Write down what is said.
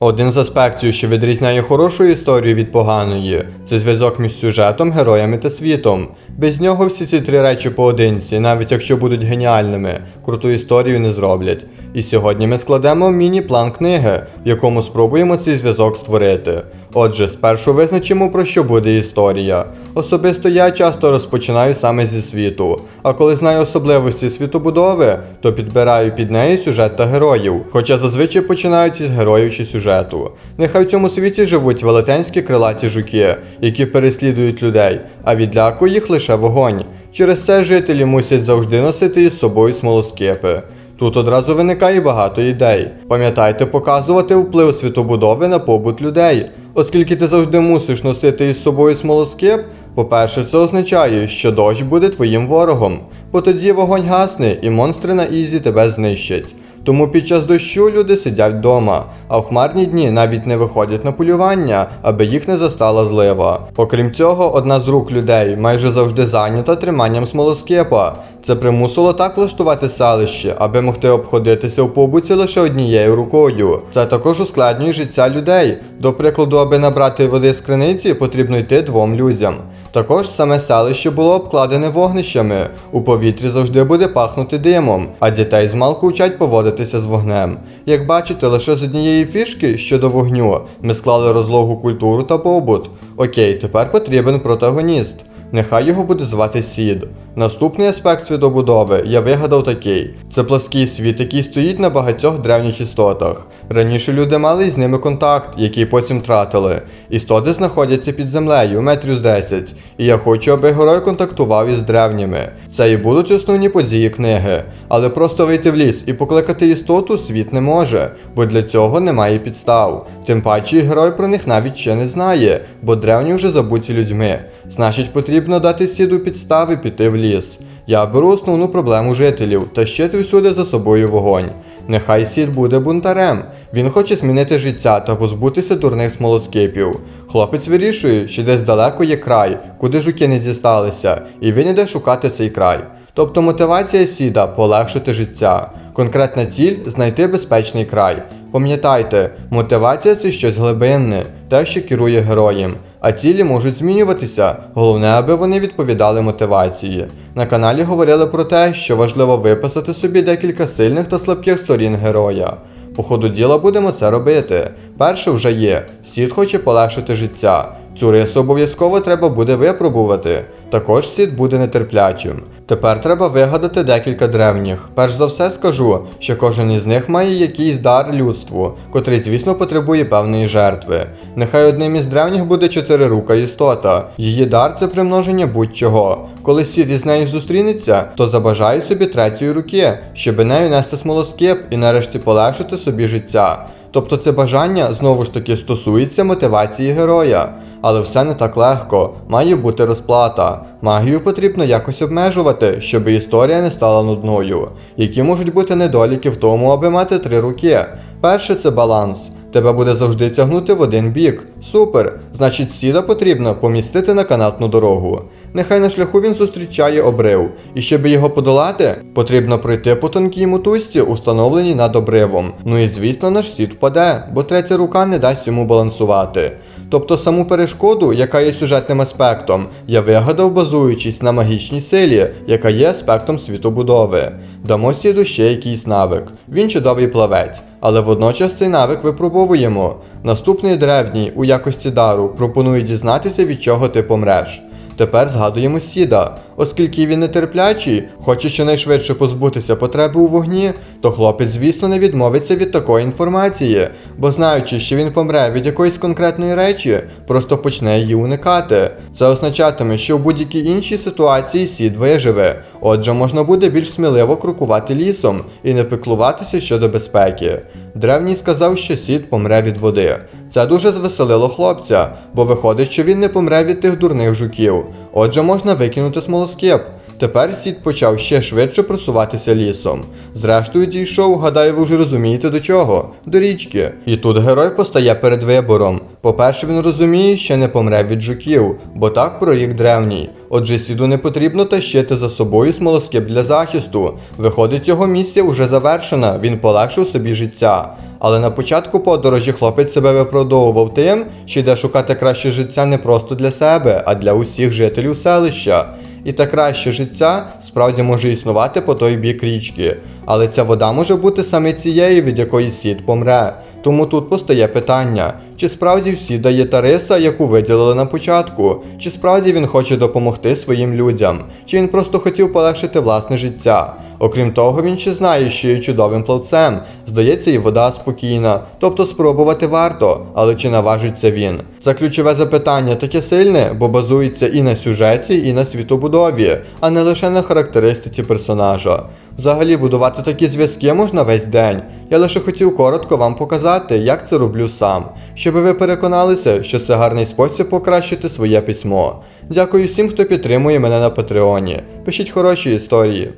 Один з аспектів, що відрізняє хорошу історію від поганої, це зв'язок між сюжетом, героями та світом. Без нього всі ці три речі поодинці, навіть якщо будуть геніальними, круту історію не зроблять. І сьогодні ми складемо міні-план книги, в якому спробуємо цей зв'язок створити. Отже, спершу визначимо, про що буде історія. Особисто я часто розпочинаю саме зі світу, а коли знаю особливості світобудови, то підбираю під неї сюжет та героїв, хоча зазвичай починають із героїв чи сюжету. Нехай в цьому світі живуть велетенські крилаті жуки, які переслідують людей, а відлякує їх лише вогонь. Через це жителі мусять завжди носити із собою смолоскипи. Тут одразу виникає багато ідей. Пам'ятайте показувати вплив світобудови на побут людей. Оскільки ти завжди мусиш носити із собою смолоскип, по-перше, це означає, що дощ буде твоїм ворогом, бо тоді вогонь гасне і монстри на ізі тебе знищать. Тому під час дощу люди сидять вдома, а в хмарні дні навіть не виходять на полювання, аби їх не застала злива. Окрім цього, одна з рук людей майже завжди зайнята триманням смолоскипа. Це примусило так влаштувати селище, аби могти обходитися в побуті лише однією рукою. Це також ускладнює життя людей. До прикладу, аби набрати води з криниці, потрібно йти двом людям. Також саме селище було обкладене вогнищами. У повітрі завжди буде пахнути димом, а дітей змалку вчать поводитися з вогнем. Як бачите, лише з однієї фішки щодо вогню ми склали розлогу культуру та побут. Окей, тепер потрібен протагоніст. Нехай його буде звати Сід. Наступний аспект світобудови я вигадав такий: це плаский світ, який стоїть на багатьох древніх істотах. Раніше люди мали з ними контакт, який потім тратили. Істоти знаходяться під землею, метрів з 10. І я хочу, аби герой контактував із древніми. Це і будуть основні події книги. Але просто вийти в ліс і покликати істоту світ не може, бо для цього немає підстав. Тим паче герой про них навіть ще не знає, бо древні вже забуті людьми. Значить, потрібно дати сіду підстави піти в ліс. Я беру основну проблему жителів та щити всюди за собою вогонь. Нехай сід буде бунтарем. Він хоче змінити життя та позбутися дурних смолоскипів. Хлопець вирішує, що десь далеко є край, куди жуки не дісталися, і він іде шукати цей край. Тобто мотивація сіда полегшити життя. Конкретна ціль знайти безпечний край. Пам'ятайте, мотивація це щось глибинне, те, що керує героєм. А цілі можуть змінюватися. Головне, аби вони відповідали мотивації. На каналі говорили про те, що важливо виписати собі декілька сильних та слабких сторін героя. По ходу діла будемо це робити. Перше вже є. Сід хоче полегшити життя. Цю рису обов'язково треба буде випробувати. Також сід буде нетерплячим. Тепер треба вигадати декілька древніх. Перш за все скажу, що кожен із них має якийсь дар людству, котрий, звісно, потребує певної жертви. Нехай одним із древніх буде чотирирука істота. Її дар це примноження будь-чого. Коли сід із нею зустрінеться, то забажає собі третьої руки, щоби нею нести смолоскип і нарешті полегшити собі життя. Тобто це бажання знову ж таки стосується мотивації героя. Але все не так легко, має бути розплата. Магію потрібно якось обмежувати, щоб історія не стала нудною. Які можуть бути недоліки в тому, аби мати три руки. Перше це баланс. Тебе буде завжди тягнути в один бік. Супер! Значить, сіда потрібно помістити на канатну дорогу. Нехай на шляху він зустрічає обрив, і щоб його подолати, потрібно пройти по тонкій мотузці, установленій над обривом. Ну і звісно, наш сід впаде, бо третя рука не дасть йому балансувати. Тобто саму перешкоду, яка є сюжетним аспектом, я вигадав, базуючись на магічній силі, яка є аспектом світобудови. Дамо сіду ще якийсь навик. Він чудовий плавець, але водночас цей навик випробовуємо. Наступний древній у якості дару пропонує дізнатися, від чого ти помреш. Тепер згадуємо сіда. Оскільки він нетерплячий, хоче щонайшвидше позбутися потреби у вогні, то хлопець, звісно, не відмовиться від такої інформації, бо знаючи, що він помре від якоїсь конкретної речі, просто почне її уникати. Це означатиме, що в будь-якій іншій ситуації сід виживе. Отже, можна буде більш сміливо крокувати лісом і не пеклуватися щодо безпеки. Древній сказав, що сід помре від води. Це дуже звеселило хлопця, бо виходить, що він не помре від тих дурних жуків. Отже, можна викинути смолоскип. Тепер сід почав ще швидше просуватися лісом. Зрештою дійшов, гадаю, ви вже розумієте до чого? До річки. І тут герой постає перед вибором. По-перше, він розуміє, що не помре від жуків, бо так прорік древній. Отже, сіду не потрібно тащити за собою смолоскип для захисту. Виходить, його місія вже завершена, він полегшив собі життя. Але на початку подорожі хлопець себе виправдовував тим, що йде шукати краще життя не просто для себе, а для усіх жителів селища. І та краще життя справді може існувати по той бік річки. Але ця вода може бути саме цією, від якої сід помре. Тому тут постає питання: чи справді всі дає Тариса, яку виділили на початку, чи справді він хоче допомогти своїм людям, чи він просто хотів полегшити власне життя. Окрім того, він ще знає, що є чудовим плавцем. Здається, і вода спокійна, тобто спробувати варто, але чи наважиться він? Це ключове запитання таке сильне, бо базується і на сюжеті, і на світобудові, а не лише на характеристиці персонажа. Взагалі будувати такі зв'язки можна весь день. Я лише хотів коротко вам показати, як це роблю сам, щоб ви переконалися, що це гарний спосіб покращити своє письмо. Дякую всім, хто підтримує мене на Патреоні. Пишіть хороші історії.